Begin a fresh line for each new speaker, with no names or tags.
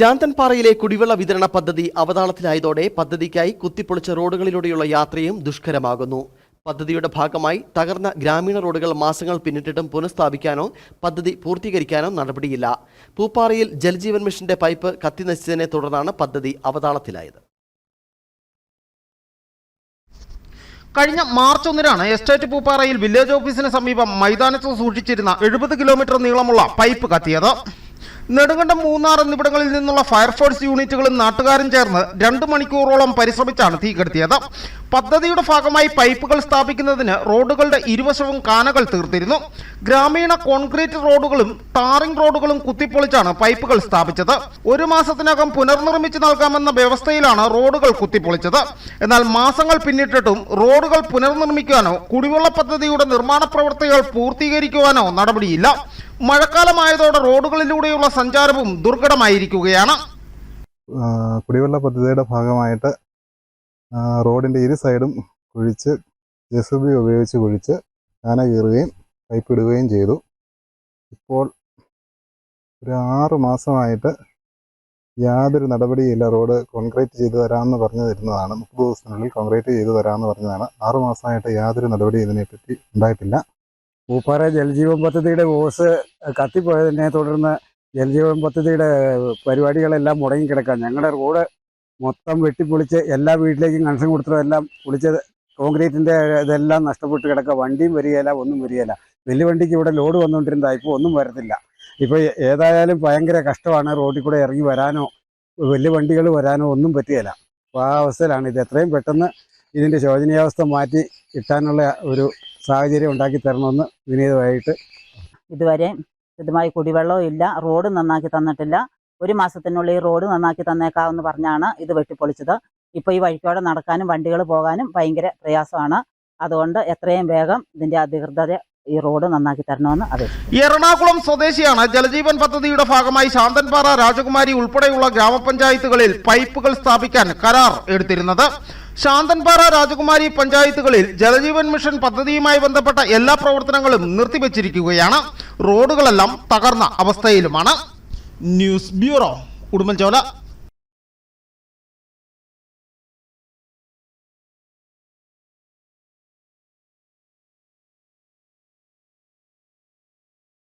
ശാന്തൻപാറയിലെ കുടിവെള്ള വിതരണ പദ്ധതി അവതാളത്തിലായതോടെ പദ്ധതിക്കായി കുത്തിപ്പൊളിച്ച റോഡുകളിലൂടെയുള്ള യാത്രയും ദുഷ്കരമാകുന്നു. പദ്ധതിയുടെ ഭാഗമായി തകർന്ന ഗ്രാമീണ റോഡുകൾ മാസങ്ങൾ പിന്നിട്ടിട്ടും പുനഃസ്ഥാപിക്കാനോ പദ്ധതി പൂർത്തീകരിക്കാനോ നടപടിയില്ല. പൂപ്പാറയിൽ ജലജീവൻ മിഷന്റെ പൈപ്പ് കത്തിനശിച്ചതിനെ തുടർന്നാണ് പദ്ധതി അവതാളത്തിലായത്.
കഴിഞ്ഞ മാർച്ച് ഒന്നിനാണ് എസ്റ്റേറ്റ് പൂപ്പാറയിൽ വില്ലേജ് ഓഫീസിന് സമീപം മൈതാനത്ത് സൂക്ഷിച്ചിരുന്ന എഴുപത് കിലോമീറ്റർ നീളമുള്ള പൈപ്പ് കത്തിയത്. നെടുങ്കണ്ടം മൂന്നാർ എന്നിവിടങ്ങളിൽ നിന്നുള്ള ഫയർഫോഴ്സ് യൂണിറ്റുകളും നാട്ടുകാരും ചേർന്ന് രണ്ട് മണിക്കൂറോളം പരിശ്രമിച്ചാണ് തീ കെടുത്തിയത്. പദ്ധതിയുടെ ഭാഗമായി പൈപ്പുകൾ സ്ഥാപിക്കുന്നതിന് റോഡുകളുടെ ഇരുവശവും കാനകൾ തീർത്തിരുന്നു. ഗ്രാമീണ കോൺക്രീറ്റ് റോഡുകളും ടാറിംഗ് റോഡുകളും കുത്തിപ്പൊളിച്ചാണ് പൈപ്പുകൾ സ്ഥാപിച്ചത്. ഒരു മാസത്തിനകം പുനർനിർമ്മിച്ച് നൽകാമെന്ന വ്യവസ്ഥയിലാണ് റോഡുകൾ കുത്തിപ്പൊളിച്ചത്. എന്നാൽ മാസങ്ങൾ പിന്നിട്ടിട്ടും റോഡുകൾ പുനർനിർമ്മിക്കാനോ കുടിവെള്ള പദ്ധതിയുടെ നിർമ്മാണ പ്രവൃത്തികൾ പൂർത്തീകരിക്കുവാനോ നടപടിയില്ല. മഴക്കാലമായതോടെ റോഡുകളിലൂടെയുള്ള സഞ്ചാരവും ദുർഘടമായിരിക്കുകയാണ്.
കുടിവെള്ള പദ്ധതിയുടെ ഭാഗമായിട്ട് റോഡിന്റെ ഇരു സൈഡും കുഴിച്ച് ജെ സി ബി ഉപയോഗിച്ച് കുഴിച്ച് ആന കീറുകയും പൈപ്പ് ഇടുകയും ചെയ്തു. ഇപ്പോൾ ഒരു ആറ് മാസമായിട്ട് യാതൊരു നടപടിയില്ല റോഡ് കോൺക്രീറ്റ് ചെയ്തു തരാമെന്ന് പറഞ്ഞു തരുന്നതാണ്. മുപ്പത് ദിവസത്തിനുള്ളിൽ കോൺക്രീറ്റ് ചെയ്തു തരാമെന്ന് പറഞ്ഞതാണ്. ആറുമാസമായിട്ട് യാതൊരു നടപടി ഇതിനെപ്പറ്റി ഉണ്ടായിട്ടില്ല.
പൂപ്പാറ ജലജീവൻ പദ്ധതിയുടെ ഓസ് കത്തിപ്പോയതിനെ തുടർന്ന് ജലജീവൻ പദ്ധതിയുടെ പരിപാടികളെല്ലാം മുടങ്ങിക്കിടക്കാം ഞങ്ങളുടെ റോഡ് മൊത്തം വെട്ടിപ്പൊളിച്ച് എല്ലാ വീട്ടിലേക്കും കണക്ഷൻ കൊടുത്തതെല്ലാം പൊളിച്ചത് കോൺക്രീറ്റിന്റെ ഇതെല്ലാം നഷ്ടപ്പെട്ട് കിടക്കുക. വണ്ടിയും വരികയില്ല ഒന്നും വരികയില്ല. വലിയ വണ്ടിക്ക് ഇവിടെ ലോഡ് വന്നുകൊണ്ടിരുന്നതാണ് ഇപ്പോൾ ഒന്നും വരത്തില്ല. ഇപ്പോൾ ഏതായാലും ഭയങ്കര കഷ്ടമാണ് റോഡിൽ കൂടെ ഇറങ്ങി വരാനോ വലിയ വണ്ടികൾ വരാനോ ഒന്നും പറ്റുകയില്ല. അപ്പോൾ ആ അവസ്ഥയിലാണ് ഇത്. എത്രയും പെട്ടെന്ന് ഇതിന്റെ ശോചനീയാവസ്ഥ മാറ്റി കിട്ടാനുള്ള ഒരു സാഹചര്യം ഉണ്ടാക്കി തരണമെന്ന് വിനീതമായിട്ട്.
ഇതുവരെ ശുദ്ധമായി കുടിവെള്ളവും ഇല്ല റോഡ് നന്നാക്കി തന്നിട്ടില്ല. ഒരു മാസത്തിനുള്ളിൽ ഈ റോഡ് നന്നാക്കി തന്നേക്കാമെന്ന് പറഞ്ഞാണ് ഇത് വെട്ടിപ്പൊളിച്ചത്. ഇപ്പോൾ ഈ വഴിക്കോടെ നടക്കാനും വണ്ടികൾ പോകാനും ഭയങ്കര പ്രയാസമാണ്. അതുകൊണ്ട് എത്രയും വേഗം ഇതിന്റെ അധികൃതരെ ഈ റോഡ് നന്നാക്കി തരണമെന്ന് അപേക്ഷിക്കുന്നു.
എറണാകുളം സ്വദേശിയാണ് ജലജീവൻ പദ്ധതിയുടെ ഭാഗമായി ശാന്തൻപാറ രാജകുമാരി ഉൾപ്പെടെയുള്ള ഗ്രാമപഞ്ചായത്തുകളിൽ പൈപ്പുകൾ സ്ഥാപിക്കാൻ കരാർ എടുത്തിരുന്നത്. ശാന്തൻപാറ രാജകുമാരി പഞ്ചായത്തുകളിൽ ജലജീവൻ മിഷൻ പദ്ധതിയുമായി ബന്ധപ്പെട്ട എല്ലാ പ്രവർത്തനങ്ങളും നിർത്തിവച്ചിരിക്കുകയാണ്. റോഡുകളെല്ലാം തകർന്ന അവസ്ഥയിലുമാണ്. News bureau Udumbanchola.